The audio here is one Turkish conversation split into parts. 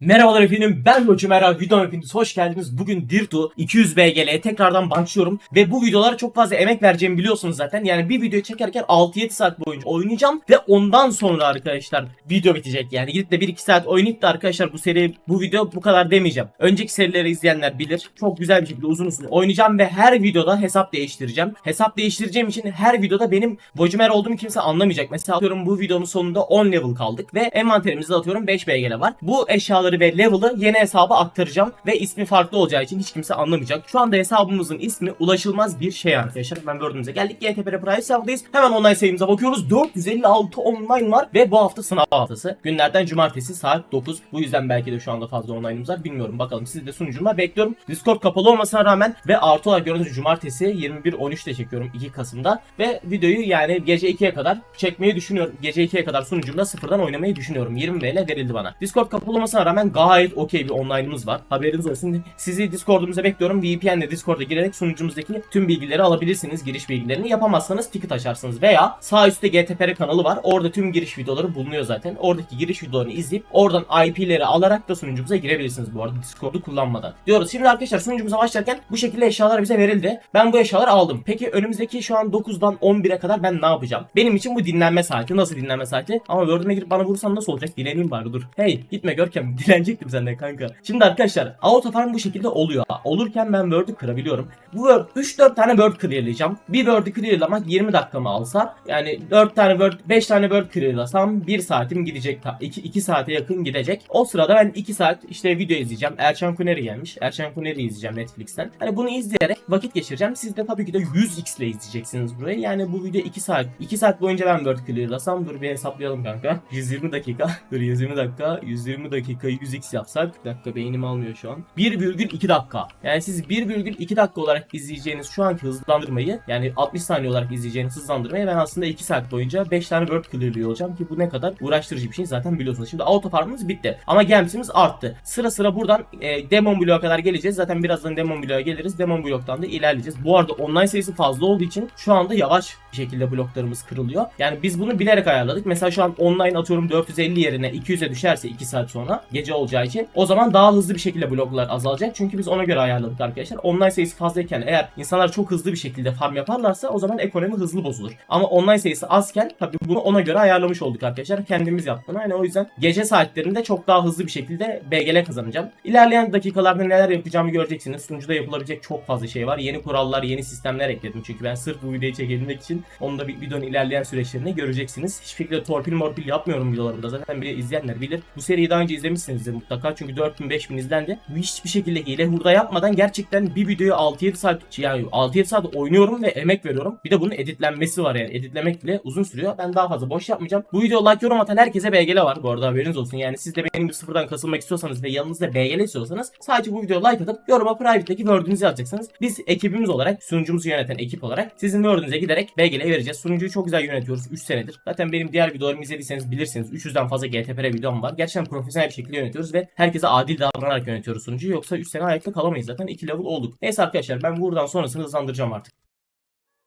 Merhabalar efendim ben Koçu Merhaba videom hepiniz hoş geldiniz. Bugün Dirtu 200 BGL'ye tekrardan başlıyorum ve bu videolara çok fazla emek vereceğimi biliyorsunuz zaten. Yani bir video çekerken 6-7 saat boyunca oynayacağım ve ondan sonra arkadaşlar video bitecek. Yani gidip de 1-2 saat oynayıp da arkadaşlar bu seri bu video bu kadar demeyeceğim. Önceki serileri izleyenler bilir. Çok güzel bir şekilde uzun uzun oynayacağım ve her videoda hesap değiştireceğim. Hesap değiştireceğim için her videoda benim Vocumer olduğumu kimse anlamayacak. Mesela atıyorum bu videonun sonunda 10 level kaldık ve envanterimizde atıyorum 5 BGL var. Bu eşyaları ve level'ı yeni hesaba aktaracağım ve ismi farklı olacağı için hiç kimse anlamayacak. Şu anda hesabımızın ismi ulaşılmaz bir şey arkadaşlar. Hemen gördüğünüzde geldik. GTPR Price hesabındayız. Hemen online sayımıza bakıyoruz. 456 online var ve bu hafta sınav haftası. Günlerden cumartesi saat 9. Bu yüzden belki de şu anda fazla online'ımız var. Bilmiyorum bakalım. Sizi de sunucuma bekliyorum. Discord kapalı olmasına rağmen ve artı olarak gördüğünüz cumartesi 21.13'te çekiyorum 2 Kasım'da. Ve videoyu yani gece 2'ye kadar çekmeyi düşünüyorum. Gece 2'ye kadar sunucumda sıfırdan oynamayı düşünüyorum. 20 VL verildi bana. Discord kapalı olmasına rağmen gayet okey bir online'ımız var. Haberiniz olsun. Sizi Discord'umuza bekliyorum. VPN'le Discord'a girerek sunucumuzdaki tüm bilgileri alabilirsiniz. Giriş bilgilerini. Yapamazsanız ticket açarsınız. Veya sağ üstte GTPR kanalı var. Orada tüm giriş videoları bulunuyor zaten. Oradaki giriş videolarını izleyip oradan IP'leri alarak da sunucumuza girebilirsiniz bu arada Discord'u kullanmadan. Diyoruz. Şimdi arkadaşlar sunucumuza başlarken bu şekilde eşyalar bize verildi. Ben bu eşyaları aldım. Peki önümüzdeki şu an 9'dan 11'e kadar ben ne yapacağım? Benim için bu dinlenme saati. Nasıl dinlenme saati? Ama Word'üme girip bana vurursan nasıl olacak? Dileneyim bari dur. Hey gitme Görkem. Dilenecektim senden kanka. Şimdi arkadaşlar auto farm bu şekilde oluyor. Olurken ben Word'ü kırabiliyorum. Bu Word 3-4 tane Word clearlayacağım. Bir Word'ü clearlamak 20 dakikamı alsa yani 4 tane Word 5 tane Word clearlasam 1 saatim gidecek. 2, 2 saate yakın gidecek. O sırada ben 2 saat işte video izleyeceğim. Erçan Kuneri gelmiş. Erçan Kuneri izleyeceğim Netflix'ten. Hani bunu izleyerek vakit geçireceğim. Siz de tabii ki de 100x ile izleyeceksiniz burayı. Yani bu video 2 saat. 2 saat boyunca ben Word clearlasam dur bir hesaplayalım kanka. 120 dakika. Dur 120 dakika. 120 dakika 100x yapsak. Bir dakika beynim almıyor şu an. 1,2 dakika. Yani siz 1,2 dakika olarak izleyeceğiniz şu anki hızlandırmayı yani 60 saniye olarak izleyeceğiniz hızlandırmayı ben aslında 2 saat boyunca 5 tane word clearlıyor olacağım ki bu ne kadar uğraştırıcı bir şey zaten biliyorsunuz. Şimdi auto farmımız bitti ama gemsimiz arttı. Sıra sıra buradan e, demon bloğa kadar geleceğiz. Zaten birazdan demon bloğa geliriz. Demon bloktan da ilerleyeceğiz. Bu arada online sayısı fazla olduğu için şu anda yavaş bir şekilde bloklarımız kırılıyor. Yani biz bunu bilerek ayarladık. Mesela şu an online atıyorum 450 yerine 200'e düşerse 2 saat sonra gece olacağı için o zaman daha hızlı bir şekilde bloklar azalacak. Çünkü biz ona göre ayarladık arkadaşlar. Online sayısı fazlayken eğer insanlar çok hızlı bir şekilde farm yaparlarsa o zaman ekonomi hızlı bozulur. Ama online sayısı azken tabii bunu ona göre ayarlamış olduk arkadaşlar. Kendimiz yaptık. Yani o yüzden gece saatlerinde çok daha hızlı bir şekilde BGL kazanacağım. İlerleyen dakikalarda neler yapacağımı göreceksiniz. Sunucuda yapılabilecek çok fazla şey var. Yeni kurallar, yeni sistemler ekledim. Çünkü ben sırf bu videoyu çekebilmek için onu da bir videonun ilerleyen süreçlerinde göreceksiniz. Hiçbir şekilde torpil morpil yapmıyorum videolarımda. Zaten bir izleyenler bilir. Bu seriyi daha önce izlemişsinizdir mutlaka. Çünkü 4000 5000 izlendi. Hiçbir şekilde hile hurda yapmadan gerçekten bir videoyu 6-7 saat yani 6-7 saat oynuyorum ve emek veriyorum. Bir de bunun editlenmesi var yani. Editlemek bile uzun sürüyor. Ben daha fazla boş yapmayacağım. Bu video like yorum atan herkese BGL var. Bu arada haberiniz olsun. Yani siz de benim gibi sıfırdan kasılmak istiyorsanız ve yanınızda BGL istiyorsanız sadece bu videoya like atıp yoruma private'deki word'ünüzü yazacaksınız. Biz ekibimiz olarak sunucumuzu yöneten ekip olarak sizin word'ünüze giderek BGL vereceğiz. Sunucuyu çok güzel yönetiyoruz 3 senedir. Zaten benim diğer videolarımı izlediyseniz bilirsiniz. 300'den fazla GTPR videom var. Gerçekten profesyonel bir şekilde yönetiyoruz ve herkese adil davranarak yönetiyoruz sunucuyu. Yoksa 3 sene ayakta kalamayız zaten. 2 level olduk. Neyse arkadaşlar ben buradan sonrasını hızlandıracağım artık.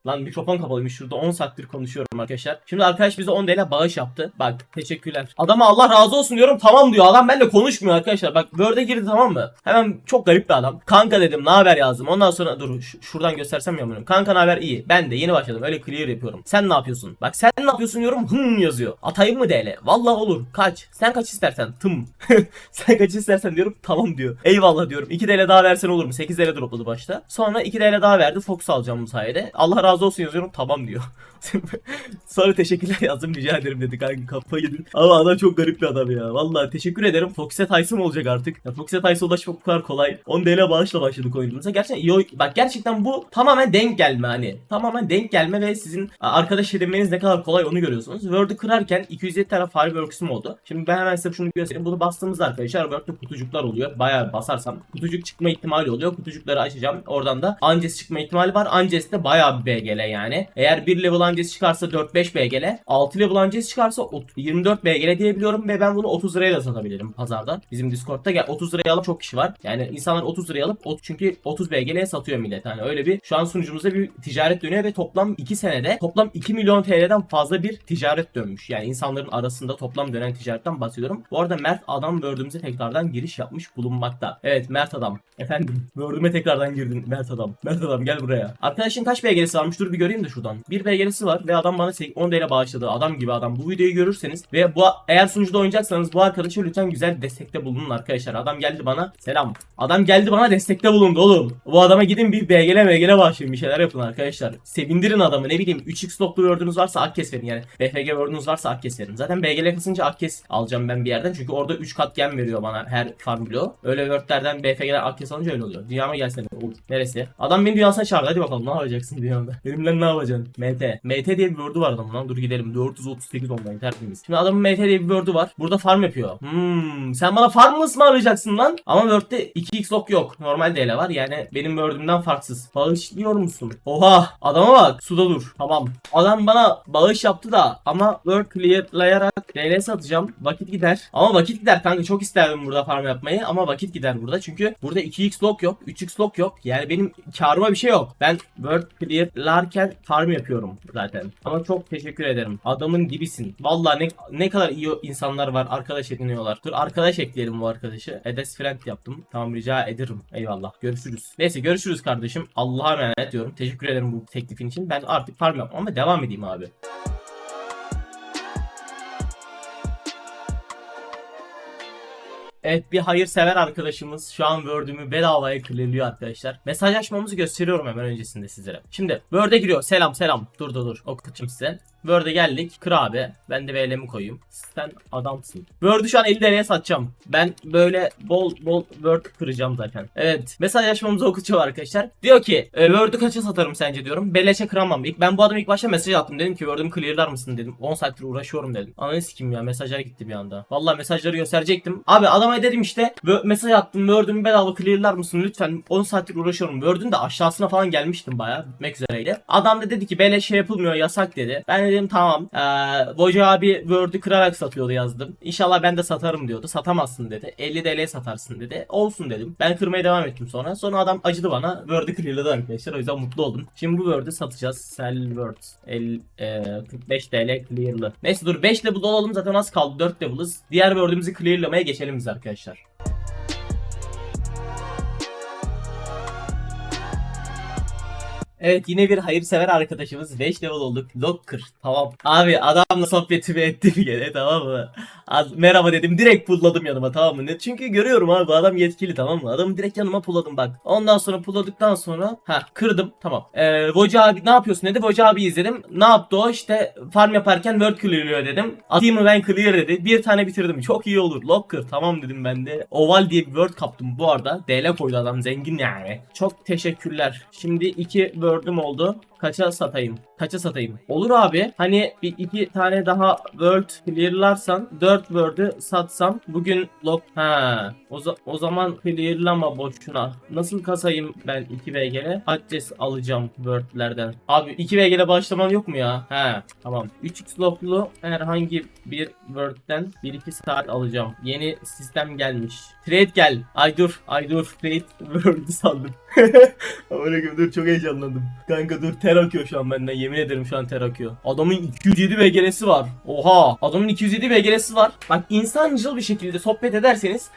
Lan mikrofon kapalıymış şurada 10 saattir konuşuyorum arkadaşlar. Şimdi arkadaş bize 10 TL bağış yaptı. Bak teşekkürler. Adama Allah razı olsun diyorum tamam diyor. Adam benimle konuşmuyor arkadaşlar. Bak Word'e girdi tamam mı? Hemen çok garip bir adam. Kanka dedim ne haber yazdım. Ondan sonra dur şuradan göstersem ya bunu. Kanka ne haber iyi. Ben de yeni başladım öyle clear yapıyorum. Sen ne yapıyorsun? Bak sen ne yapıyorsun diyorum hım yazıyor. Atayım mı DL? Vallahi olur. Kaç? Sen kaç istersen tım. sen kaç istersen diyorum tamam diyor. Eyvallah diyorum. 2 TL daha versen olur mu? 8 TL dropladı başta. Sonra 2 TL daha verdi. Fox alacağım bu sayede. Allah razı olsun yazıyorum. Tamam diyor. Sonra teşekkürler yazdım rica ederim dedi kanka kafayı yedim. Ama adam çok garip bir adam ya. Vallahi teşekkür ederim. Fox'e Tyson olacak artık. Ya Fox'e Tyson ulaşmak bu kadar kolay. 10 TL bağışla başladık oyunumuza. Gerçekten iyi Bak gerçekten bu tamamen denk gelme hani. Tamamen denk gelme ve sizin arkadaş edinmeniz ne kadar kolay onu görüyorsunuz. Word'ü kırarken 207 tane fireworks'um oldu. Şimdi ben hemen size şunu göstereyim. Bunu bastığımızda arkadaşlar Word'de kutucuklar oluyor. Bayağı basarsam kutucuk çıkma ihtimali oluyor. Kutucukları açacağım. Oradan da Anges çıkma ihtimali var. Anges'te bayağı bir BGL yani. Eğer 1 level öncesi çıkarsa 4-5 BGL. 6 level öncesi çıkarsa ot- 24 BGL diyebiliyorum ve ben bunu 30 liraya da satabilirim pazarda. Bizim Discord'da gel 30 liraya alıp çok kişi var. Yani insanlar 30 liraya alıp çünkü 30 BGL'ye satıyor millet. Yani öyle bir şu an sunucumuzda bir ticaret dönüyor ve toplam 2 senede toplam 2 milyon TL'den fazla bir ticaret dönmüş. Yani insanların arasında toplam dönen ticaretten bahsediyorum. Bu arada Mert adam Word'ümüze tekrardan giriş yapmış bulunmakta. Evet Mert adam. Efendim Word'üme tekrardan girdin Mert adam. Mert adam gel buraya. Arkadaşın kaç BGL'si varmış dur bir göreyim de şuradan. Bir BGL'si var ve adam bana 10 TL bağışladı. Adam gibi adam. Bu videoyu görürseniz ve bu eğer sunucuda oynayacaksanız bu arkadaşa lütfen güzel destekte bulunun arkadaşlar. Adam geldi bana selam. Adam geldi bana destekte bulundu oğlum. Bu adama gidin bir BGL BGL bağışlayın bir şeyler yapın arkadaşlar. Sevindirin adamı ne bileyim 3x loklu word'unuz varsa Akkes verin yani. BFG word'unuz varsa Akkes verin. Zaten BGL kısınca Akkes alacağım ben bir yerden. Çünkü orada 3 kat gem veriyor bana her farm bloğu. Öyle word'lerden BFG'ler Akkes alınca öyle oluyor. Dünyama gelsene. Neresi? Adam beni dünyasına çağırdı. Hadi bakalım ne yapacaksın dünyada? Benimle ne yapacaksın? MT. MT diye bir word'u var adamın lan. Dur gidelim. 438 online tertemiz. Şimdi adamın MT diye bir word'u var. Burada farm yapıyor. Hmm. Sen bana farm mı ısmarlayacaksın lan? Ama word'de 2x lok yok. Normal DL var. Yani benim word'ümden farksız. Bağışlıyor musun? Oha. Adama bak. Suda dur. Tamam. Adam bana bağış yaptı da ama word clearlayarak DL satacağım. Vakit gider. Ama vakit gider kanka. Çok isterdim burada farm yapmayı ama vakit gider burada. Çünkü burada 2x lok yok. 3x lok yok. Yani benim karıma bir şey yok. Ben word clearlarken farm yapıyorum zaten. Ama çok teşekkür ederim. Adamın dibisin. Vallahi ne, ne kadar iyi insanlar var. Arkadaş ediniyorlar. Dur arkadaş ekleyelim bu arkadaşı. Edes friend yaptım. Tamam rica ederim. Eyvallah. Görüşürüz. Neyse görüşürüz kardeşim. Allah'a emanet diyorum. Teşekkür ederim bu teklifin için. Ben artık farm yapmam ama devam edeyim abi. Evet bir hayırsever arkadaşımız şu an Word'ümü bedavaya clearliyor arkadaşlar. Mesajlaşmamızı gösteriyorum hemen öncesinde sizlere. Şimdi Word'e giriyor. Selam selam. Dur dur dur. Okutayım size. Word'e geldik. Kır abi. Ben de BL'mi koyayım. Sen adamsın. Word'ü şu an 50 liraya satacağım. Ben böyle bol bol Word kıracağım zaten. Evet. Mesajlaşmamızı okutacağım arkadaşlar. Diyor ki e, Word'ü kaça satarım sence diyorum. Beleşe kıramam. İlk, ben bu adama ilk başta mesaj attım. Dedim ki Word'ümü clearlar mısın dedim. 10 saattir uğraşıyorum dedim. Ananı sikim ya. Mesajlar gitti bir anda. Vallahi mesajları gösterecektim. Abi adama dedim işte "Word- mesaj attım. Word'ümü bedava clearlar mısın lütfen. 10 saattir uğraşıyorum. Word'ün de aşağısına falan gelmiştim bayağı. Bitmek üzereydi. Adam da dedi ki beleş şey yapılmıyor yasak dedi. Ben dedim tamam. Ee, Boca abi Word'ü kırarak satıyordu yazdım. İnşallah ben de satarım diyordu. Satamazsın dedi. 50 TL satarsın dedi. Olsun dedim. Ben kırmaya devam ettim sonra. Sonra adam acıdı bana. Word'ü clearladı arkadaşlar. O yüzden mutlu oldum. Şimdi bu Word'ü satacağız. Sell Word. El, e, 45 TL clearlı. Neyse dur 5 level olalım zaten az kaldı. 4 level'ız. Diğer Word'ümüzü clearlamaya geçelim biz arkadaşlar. Evet yine bir hayırsever arkadaşımız 5 level olduk. Locker. Tamam. Abi adamla sohbetimi ettim gene tamam mı? Az, merhaba dedim direkt pulladım yanıma tamam mı? Çünkü görüyorum abi bu adam yetkili tamam mı? Adamı direkt yanıma pulladım bak. Ondan sonra pulladıktan sonra ha kırdım tamam. Ee, Voca abi ne yapıyorsun dedi. Voca abi izledim. Ne yaptı o işte farm yaparken word clearlıyor dedim. Atayım mı ben clear dedi. Bir tane bitirdim. Çok iyi olur. Locker tamam dedim ben de. Oval diye bir word kaptım bu arada. DL koydu adam zengin yani. Çok teşekkürler. Şimdi iki word'üm oldu. Kaça satayım? Kaça satayım? Olur abi. Hani bir iki tane daha word clearlarsan 4 word'ü satsam bugün lock ha o, za- o zaman clearlama boşuna. Nasıl kasayım ben 2 VG'le? Adres alacağım word'lerden. Abi 2 VG'le başlamam yok mu ya? He tamam. 3x locklu herhangi bir word'den 1-2 saat alacağım. Yeni sistem gelmiş. Trade gel. Ay dur. Ay dur. Trade word'ü sandım. Gibi dur çok heyecanlandım. Kanka dur ter akıyor şu an benden yemin ederim şu an ter akıyor. Adamın 207 VG'si var. Oha adamın 207 VG'si var. Bak insancıl bir şekilde sohbet ederseniz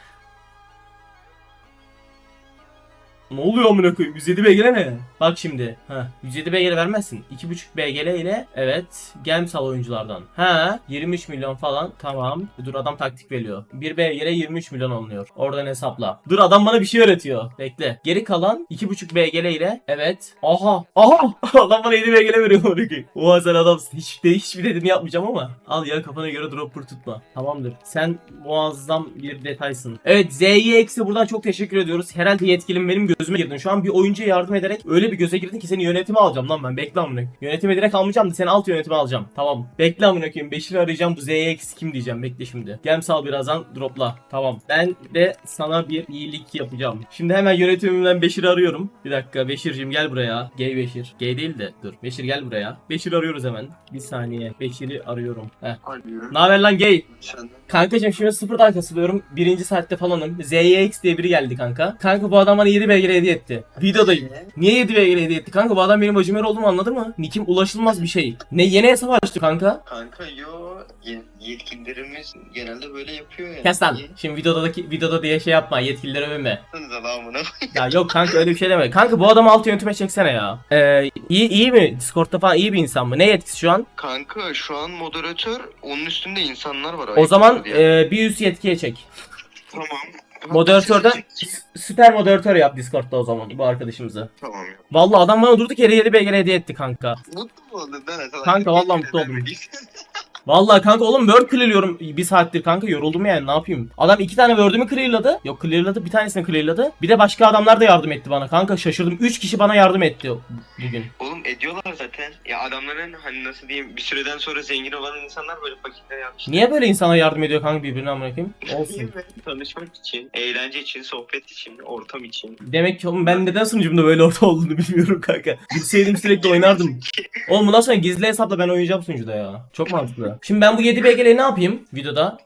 ne oluyor amına koyayım? 107 BGL ne? Bak şimdi. Ha, 107 BGL vermezsin. 2.5 BGL ile evet Gemsal oyunculardan. Ha, 23 milyon falan. Tamam. Dur adam taktik veriyor. 1 BGL 23 milyon alınıyor. Oradan hesapla. Dur adam bana bir şey öğretiyor. Bekle. Geri kalan 2.5 BGL ile evet. Aha. Aha. adam bana 7 BGL veriyor amına koyayım. Oha sen adamsın. Hiç de hiçbir dediğini yapmayacağım ama al ya kafana göre dropper tutma. Tamamdır. Sen muazzam bir detaysın. Evet eksi buradan çok teşekkür ediyoruz. Herhalde yetkilim benim gözüm gözüme girdin. Şu an bir oyuncuya yardım ederek öyle bir göze girdin ki seni yönetime alacağım lan ben. Bekle amına. koyayım. Yönetime direkt almayacağım da seni alt yönetime alacağım. Tamam. Bekle amına koyayım. Beşir'i arayacağım. Bu ZX kim diyeceğim. Bekle şimdi. Gel sal birazdan dropla. Tamam. Ben de sana bir iyilik yapacağım. Şimdi hemen yönetimimden Beşir'i arıyorum. Bir dakika Beşir'cim gel buraya. Gay Beşir. Gay değil de dur. Beşir gel buraya. Beşir'i arıyoruz hemen. Bir saniye. Beşir'i arıyorum. Heh. Ne haber lan gay? Kankacım şimdi sıfırdan kasılıyorum. Birinci saatte falanım. ZYX diye biri geldi kanka. Kanka bu adam bana 7 BGL hediye etti. Videodayım. Niye 7 BGL hediye etti? Kanka bu adam benim acımer olduğumu anladı mı? Nikim ulaşılmaz bir şey. Ne yeni hesap açtı kanka? kanka yo ye- yetkililerimiz genelde böyle yapıyor yani. Kes lan. Şimdi videodaki videoda diye şey yapma. Yetkilileri övme. Ya yok kanka öyle bir şey deme. Kanka bu adamı alt yönetime çeksene ya. Ee, iyi, iyi mi? Discord'da falan iyi bir insan mı? Ne yetkisi şu an? Kanka şu an moderatör onun üstünde insanlar var. O zaman diye. e, bir üst yetkiye çek. tamam. Moderatörden Siz- süper moderatör yap Discord'da o zaman bu arkadaşımızı. Tamam ya. Vallahi adam bana durduk yere 7 BGL hediye etti kanka. Mutlu mu oldun lan? Sana Kanka, vallahi teşekkür mutlu oldum. Vallahi kanka oğlum word clearlıyorum bir saattir kanka yoruldum yani ne yapayım. Adam iki tane word'ümü clearladı. Yok clearladı bir tanesini clearladı. Bir de başka adamlar da yardım etti bana kanka şaşırdım. Üç kişi bana yardım etti bugün. Ediyorlar zaten. Ya adamların hani nasıl diyeyim bir süreden sonra zengin olan insanlar böyle fakirlere yapmışlar. Niye böyle insana yardım ediyor kanka birbirine amına koyayım? Olsun. Tanışmak için, eğlence için, sohbet için, ortam için. Demek ki oğlum ben neden sunucumda böyle orta olduğunu bilmiyorum kanka. Bilseydim sürekli oynardım. Oğlum bundan sonra gizli hesapla ben oynayacağım sunucuda ya. Çok mantıklı. Şimdi ben bu 7 BG'leri ne yapayım videoda?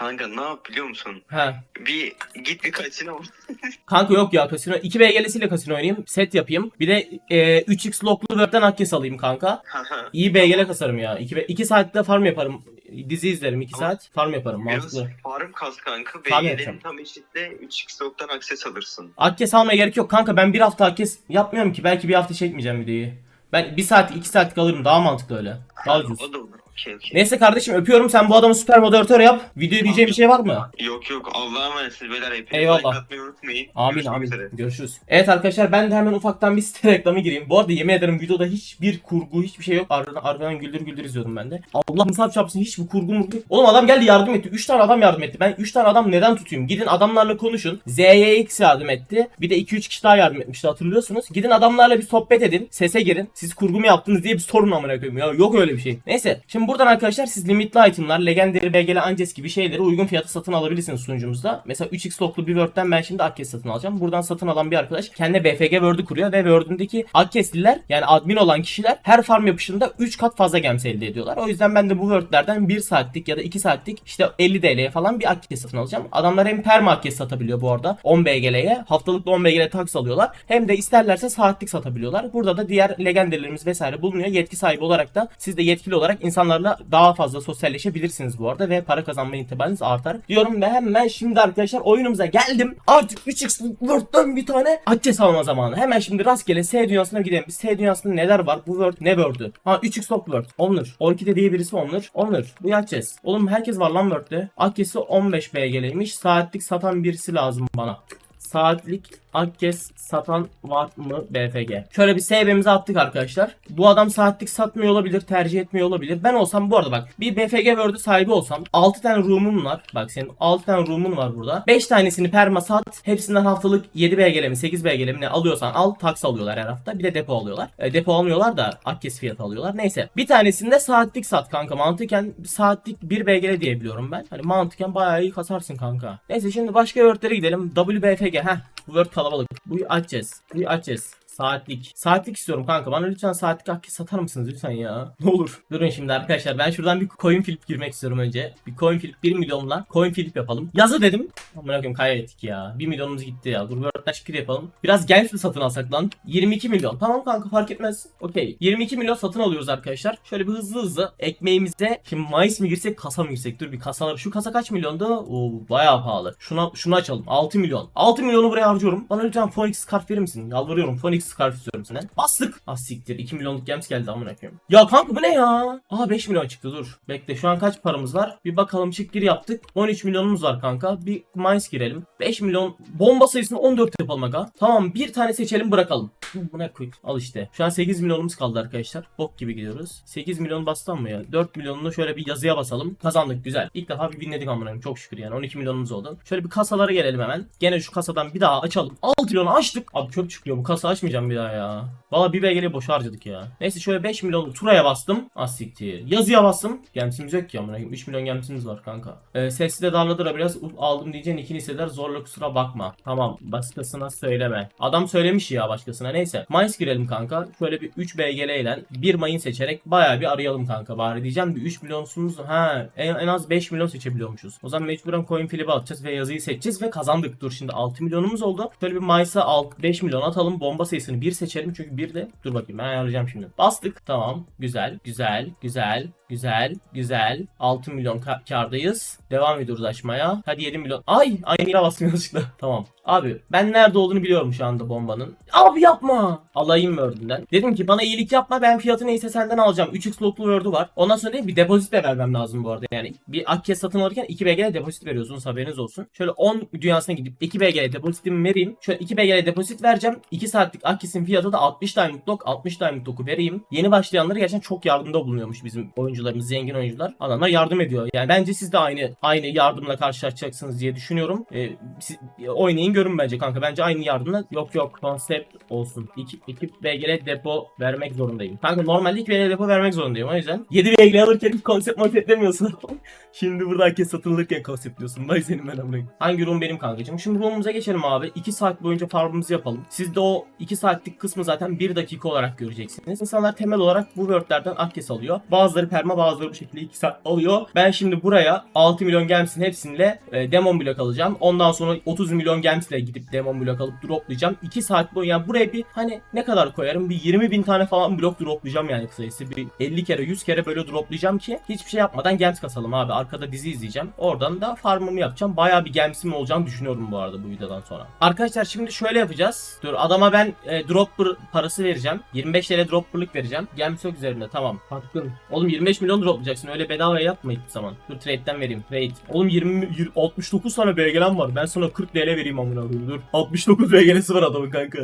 Kanka ne yap biliyor musun? He. Bir git bir kasino. Kanka yok ya kasino. 2 BG'lisiyle kasino oynayayım. Set yapayım. Bir de e, 3x locklu web'den akkes alayım kanka. İyi BG'le kasarım ya. 2, 2 saatte farm yaparım. Dizi izlerim 2 saat. Farm yaparım Biraz mantıklı. farm kas kanka. Farm BG'lerin yapacağım. tam eşitle 3x log'dan akses alırsın. Akkes almaya gerek yok kanka. Ben bir hafta akkes yapmıyorum ki. Belki bir hafta çekmeyeceğim videoyu. Ben 1 saat 2 saat kalırım. Daha mantıklı öyle. Daha ucuz. O da olur. Okey okey. Neyse kardeşim öpüyorum. Sen bu adamı süper moderatör yap. Video diyeceğim bir şey var mı? Yok yok Allah'a emanetsiniz beyler. Hepiniz Eyvallah. like atmayı unutmayın. Amin Görüşmek amin. üzere. Görüşürüz. Evet arkadaşlar ben de hemen ufaktan bir site reklamı gireyim. Bu arada yemin ederim videoda hiçbir kurgu hiçbir şey yok. Arkadan, arkadan güldür güldür izliyordum ben de. Allah musab çarpsın hiçbir kurgu murgu. Oğlum adam geldi yardım etti. 3 tane adam yardım etti. Ben 3 tane adam neden tutayım? Gidin adamlarla konuşun. ZYX yardım etti. Bir de 2-3 kişi daha yardım etmişti hatırlıyorsunuz. Gidin adamlarla bir sohbet edin. Sese girin. Siz kurgu mu yaptınız diye bir sorun amına koyayım. Ya yok öyle bir şey. Neyse. Şimdi buradan arkadaşlar siz limitli itemlar, legendary BGL Ances gibi şeyleri uygun fiyata satın alabilirsiniz sunucumuzda. Mesela 3x locklu bir Word'den ben şimdi Akkes satın alacağım. Buradan satın alan bir arkadaş kendine BFG Word'ü kuruyor ve Word'ündeki Akkesliler yani admin olan kişiler her farm yapışında 3 kat fazla gems elde ediyorlar. O yüzden ben de bu Word'lerden 1 saatlik ya da 2 saatlik işte 50 TL'ye falan bir Akkes satın alacağım. Adamlar hem perma Akkes satabiliyor bu arada 10 BGL'ye. Haftalık da 10 BGL tax alıyorlar. Hem de isterlerse saatlik satabiliyorlar. Burada da diğer legendary'lerimiz vesaire bulunuyor. Yetki sahibi olarak da siz de yetkili olarak insanlarla daha fazla sosyalleşebilirsiniz bu arada ve para kazanma ihtimaliniz artar. Diyorum ve hemen şimdi arkadaşlar oyunumuza geldim. Artık 3x Word'dan bir tane Access alma zamanı. Hemen şimdi rastgele S dünyasına gidelim. Biz S dünyasında neler var? Bu Word ne Word'ü? Ha 3x Lock Word. Onur. Orkide diye birisi Onur. Onur. Bu Access. Oğlum herkes var lan Word'de. Access'i 15 BG'leymiş. Saatlik satan birisi lazım bana. Saatlik Akkes satan var mı BFG? Şöyle bir SB'mizi attık arkadaşlar. Bu adam saatlik satmıyor olabilir, tercih etmiyor olabilir. Ben olsam bu arada bak bir BFG Word'ü sahibi olsam 6 tane room'um var. Bak senin 6 tane room'un var burada. 5 tanesini perma sat. Hepsinden haftalık 7 BGL mi 8 BGL mi ne alıyorsan al. Tax alıyorlar her hafta. Bir de depo alıyorlar. E, depo almıyorlar da Akkes fiyatı alıyorlar. Neyse. Bir tanesinde saatlik sat kanka. Mantıken saatlik 1 BGL diyebiliyorum ben. Hani mantıken bayağı iyi kasarsın kanka. Neyse şimdi başka Word'lere gidelim. WBFG. Heh. Bu Word kalabalık. Bu açacağız. Bu açacağız. Saatlik. Saatlik istiyorum kanka. Bana lütfen saatlik hakkı satar mısınız lütfen ya? Ne olur. Durun şimdi arkadaşlar. Ben şuradan bir coin flip girmek istiyorum önce. Bir coin flip 1 milyonla coin flip yapalım. Yazı dedim. Amına koyayım kaybettik ya. 1 milyonumuz gitti ya. Dur Word'daş gir yapalım. Biraz genç mi satın alsak lan? 22 milyon. Tamam kanka fark etmez. Okey. 22 milyon satın alıyoruz arkadaşlar. Şöyle bir hızlı hızlı ekmeğimize. Şimdi Mayıs mı girsek kasa mı girsek? Dur bir kasalar. Şu kasa kaç milyondu? Oo bayağı pahalı. Şuna şunu açalım. 6 milyon. 6 milyonu buraya harcıyorum. Bana lütfen Phoenix kart verir misin? Yalvarıyorum. Phoenix scarf istiyorum senden. Bastık. Ah siktir 2 milyonluk gems geldi amına koyayım. Ya kanka bu ne ya? Aa 5 milyon çıktı dur. Bekle şu an kaç paramız var? Bir bakalım çık gir yaptık. 13 milyonumuz var kanka. Bir mines girelim. 5 milyon bomba sayısını 14 yapalım aga. Tamam bir tane seçelim bırakalım. Buna koy. Al işte. Şu an 8 milyonumuz kaldı arkadaşlar. Bok gibi gidiyoruz. 8 milyon bastan mı ya? 4 milyonunu şöyle bir yazıya basalım. Kazandık güzel. İlk defa bir winledik amına. Çok şükür yani. 12 milyonumuz oldu. Şöyle bir kasalara gelelim hemen. Gene şu kasadan bir daha açalım. 6 milyonu açtık. Abi çöp çıkıyor. Bu kasa açmayacağım bir daha ya. Valla bir BG'li boş harcadık ya. Neyse şöyle 5 milyonlu turaya bastım. Asiktir. Yazıya bastım. Gemsimiz yok ki amına koyayım. 3 milyon gemsimiz var kanka. Ee, sesli de darladı da biraz Uf, aldım diyeceğin ikini hisseder zorla kusura bakma. Tamam başkasına söyleme. Adam söylemiş ya başkasına neyse. Mines girelim kanka. Şöyle bir 3 BGL ile bir mayın seçerek bayağı bir arayalım kanka bari diyeceğim. Bir 3 milyonsumuz ha en, en az 5 milyon seçebiliyormuşuz. O zaman mecburen coin flip'e atacağız ve yazıyı seçeceğiz ve kazandık. Dur şimdi 6 milyonumuz oldu. Şöyle bir Mines'a 5 milyon atalım. Bomba sayısını 1 seçelim çünkü bir de dur bakayım ben ayarlayacağım şimdi. Bastık. Tamam. Güzel. Güzel. Güzel. Güzel. Güzel. 6 milyon ka- kardayız. Devam ediyoruz açmaya. Hadi 7 milyon. Ay! Aynı yere bastım yanlışlıkla. tamam. Abi ben nerede olduğunu biliyorum şu anda bombanın. Abi yapma. Alayım Word'ünden. Dedim ki bana iyilik yapma ben fiyatı neyse senden alacağım. 3x lotlu Word'ü var. Ondan sonra bir depozit de vermem lazım bu arada. Yani bir Akkes satın alırken 2 BG'le depozit veriyorsunuz haberiniz olsun. Şöyle 10 dünyasına gidip 2 BG'le depozitimi vereyim. Şöyle 2 BG'le depozit vereceğim. 2 saatlik Akkes'in fiyatı da 60 Diamond Lock. 60 Diamond Lock'u vereyim. Yeni başlayanlara gerçekten çok yardımda bulunuyormuş bizim oyuncularımız, zengin oyuncular. Adamlar yardım ediyor. Yani bence siz de aynı aynı yardımla karşılaşacaksınız diye düşünüyorum. Ee, siz, oynayın görün bence kanka. Bence aynı yardımla yok yok konsept olsun. 2 2 BGL depo vermek zorundayım. Kanka normalde 2 BGL depo vermek zorundayım o yüzden. 7 BGL alırken konsept monset demiyorsun. Şimdi burada herkes satılırken konsept diyorsun. Vay senin ben amına. Hangi room benim kankacığım? Şimdi room'umuza geçelim abi. 2 saat boyunca farmımızı yapalım. Siz de o 2 saatlik kısmı zaten 1 dakika olarak göreceksiniz. İnsanlar temel olarak bu wordlerden akkes alıyor. Bazıları perma bazıları bu şekilde 2 saat alıyor. Ben şimdi buraya 6 milyon gems'in hepsiyle e, demon blok alacağım. Ondan sonra 30 milyon gems ile gidip demon blok alıp droplayacağım. 2 saat boyunca yani buraya bir hani ne kadar koyarım? Bir 20 bin tane falan blok droplayacağım yani kısacası. Bir 50 kere 100 kere böyle droplayacağım ki hiçbir şey yapmadan gems kasalım abi. Arkada dizi izleyeceğim. Oradan da farmımı yapacağım. Bayağı bir gemsim olacağını düşünüyorum bu arada bu videodan sonra. Arkadaşlar şimdi şöyle yapacağız. Dur adama ben e, dropper parası vereceğim. 25 TL dropperlık vereceğim. Gems yok üzerinde tamam. Hakkın. Oğlum 25 milyon droplayacaksın. Öyle bedavaya yapma hiçbir zaman. Dur trade'den vereyim. Trade. Oğlum 20, 20 69 tane BG'lem var. Ben sana 40 TL vereyim amına koyayım. Dur. 69 BG'lesi var adamın kanka.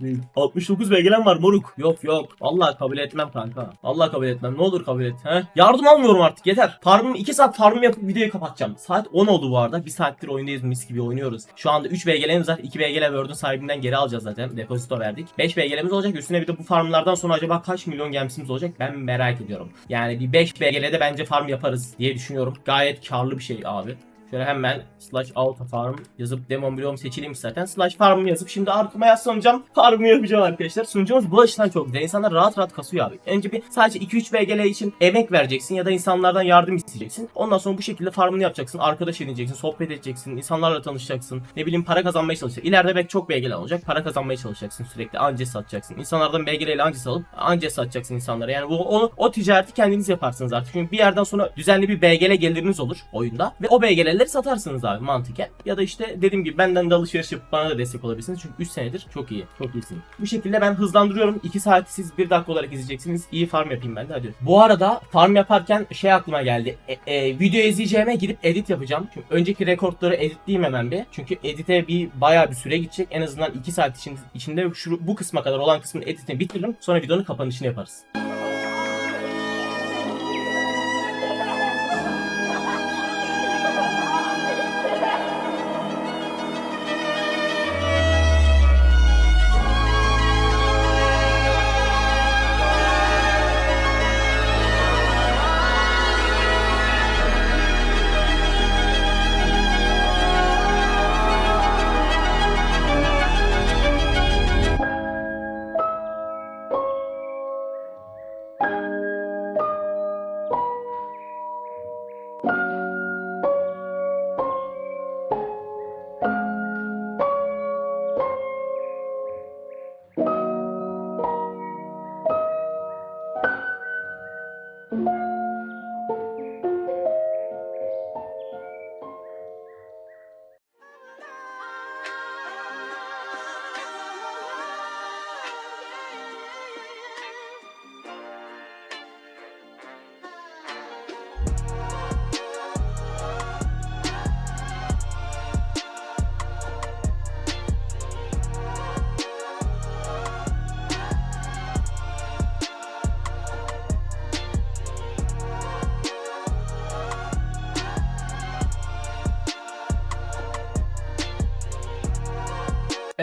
Değil. 69 BG'lem var moruk. Yok yok. Vallahi kabul etmem kanka. Vallahi kabul etmem. Ne olur kabul et. He? Yardım almıyorum artık yeter. Farmım 2 saat farmım yapıp videoyu kapatacağım. Saat 10 oldu bu arada. 1 saattir oyundayız mis gibi oynuyoruz. Şu anda 3 BG'lerimiz var. 2 BG'ler Word'un sahibinden geri alacağız zaten. Depozito verdik. 5 BG'lerimiz olacak. Üstüne bir de bu farmlardan sonra acaba kaç milyon gemsimiz olacak? Ben merak ediyorum. Yani bir 5 BG'le de bence farm yaparız diye düşünüyorum. Gayet karlı bir şey abi. Şöyle hemen slash auto farm yazıp demon bloğum seçiliyim zaten. Slash farm yazıp şimdi arkama yaslanacağım. Farmı yapacağım arkadaşlar. Sunucumuz bu açıdan çok güzel. İnsanlar rahat rahat kasıyor abi. Önce bir sadece 2-3 BGL için emek vereceksin ya da insanlardan yardım isteyeceksin. Ondan sonra bu şekilde farmını yapacaksın. Arkadaş edineceksin. Sohbet edeceksin. insanlarla tanışacaksın. Ne bileyim para kazanmaya çalışacaksın. İleride belki çok BGL olacak. Para kazanmaya çalışacaksın sürekli. Anca satacaksın. İnsanlardan BGL ile anca alıp anca satacaksın insanlara. Yani bu onu, o ticareti kendiniz yaparsınız artık. Çünkü bir yerden sonra düzenli bir BGL geliriniz olur oyunda. Ve o BGL'leri satarsınız abi mantıken. Ya da işte dediğim gibi benden de alışveriş yapıp bana da destek olabilirsiniz. Çünkü 3 senedir çok iyi. Çok iyisin. Bu şekilde ben hızlandırıyorum. 2 saati siz 1 dakika olarak izleyeceksiniz. İyi farm yapayım ben de hadi. Bu arada farm yaparken şey aklıma geldi. E, e, video izleyeceğime gidip edit yapacağım. Çünkü önceki rekortları editleyeyim hemen bir. Çünkü edite bir bayağı bir süre gidecek. En azından 2 saat için, içinde şu, bu kısma kadar olan kısmın editini bitiririm. Sonra videonun kapanışını yaparız.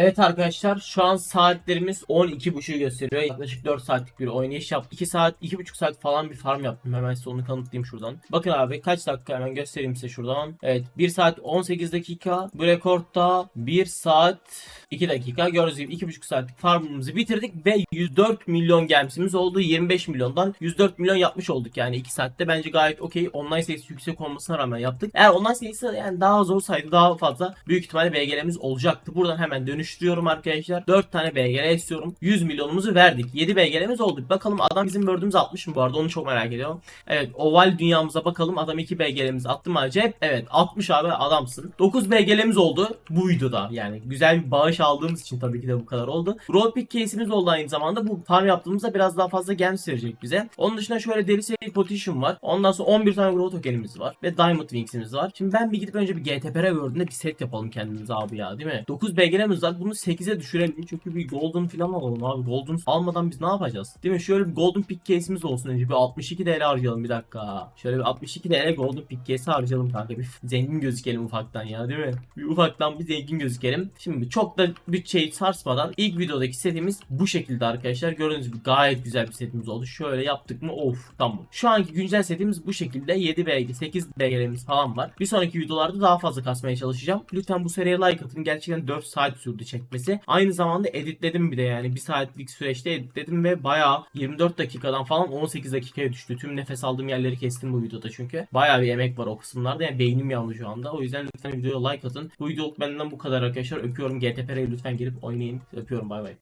Evet arkadaşlar şu an saatlerimiz 12.30'u gösteriyor. Yaklaşık 4 saatlik bir oynayış yaptık. 2 saat, 2.5 saat falan bir farm yaptım. Hemen size onu kanıtlayayım şuradan. Bakın abi kaç dakika hemen göstereyim size şuradan. Evet 1 saat 18 dakika. Bu rekorda 1 saat 2 dakika. Gördüğünüz gibi 2.5 saatlik farmımızı bitirdik ve 104 milyon gemsimiz oldu. 25 milyondan 104 milyon yapmış olduk yani 2 saatte. Bence gayet okey. Online sayısı yüksek olmasına rağmen yaptık. Eğer online sayısı yani daha az olsaydı daha fazla büyük ihtimalle BGL'miz olacaktı. Buradan hemen dönüştürüyorum arkadaşlar. 4 tane BGL istiyorum. 100 milyonumuzu verdik. 7 BGL'miz oldu. Bakalım adam bizim word'ümüzü atmış mı bu arada onu çok merak ediyorum. Evet oval dünyamıza bakalım. Adam 2 BGL'miz attı mı acep? Evet 60 abi adamsın. 9 BGL'miz oldu bu videoda. Yani güzel bir bağış aldığımız için tabii ki de bu kadar oldu. Roll pick case'imiz oldu aynı zamanda. Bu farm yaptığımızda biraz daha fazla gems verecek bize. Onun dışında şöyle deri seri potion var. Ondan sonra 11 tane grow tokenimiz var. Ve diamond wings'imiz var. Şimdi ben bir gidip önce bir GTPR World'ünde bir set yapalım kendimize abi ya değil mi? 9 BGL'miz var. Bunu 8'e düşürelim. Çünkü bir golden falan alalım abi. Golden almadan biz ne yapacağız? Değil mi? Şöyle bir golden pick case'imiz olsun önce. Bir 62 TL harcayalım bir dakika. Şöyle bir 62 TL golden pick case harcayalım kanka. Bir zengin gözükelim ufaktan ya değil mi? Bir ufaktan bir zengin gözükelim. Şimdi çok da bütçeyi sarsmadan ilk videodaki setimiz bu şekilde arkadaşlar. Gördüğünüz gibi gayet güzel bir setimiz oldu. Şöyle yaptık mı of tamam. Şu anki güncel setimiz bu şekilde. 7 BG, 8 BG'lerimiz falan var. Bir sonraki videolarda daha fazla kasmaya çalışacağım. Lütfen bu seriye like atın. Gerçekten 4 saat sürdü çekmesi. Aynı zamanda editledim bir de yani. Bir saatlik süreçte editledim ve bayağı 24 dakikadan falan 18 dakikaya düştü. Tüm nefes aldığım yerleri kestim bu videoda çünkü. Bayağı bir emek var o kısımlarda. Yani beynim yandı şu anda. O yüzden lütfen videoya like atın. Bu videoluk benden bu kadar arkadaşlar. Öpüyorum. GTP'ye lütfen girip oynayın. Öpüyorum bay bay.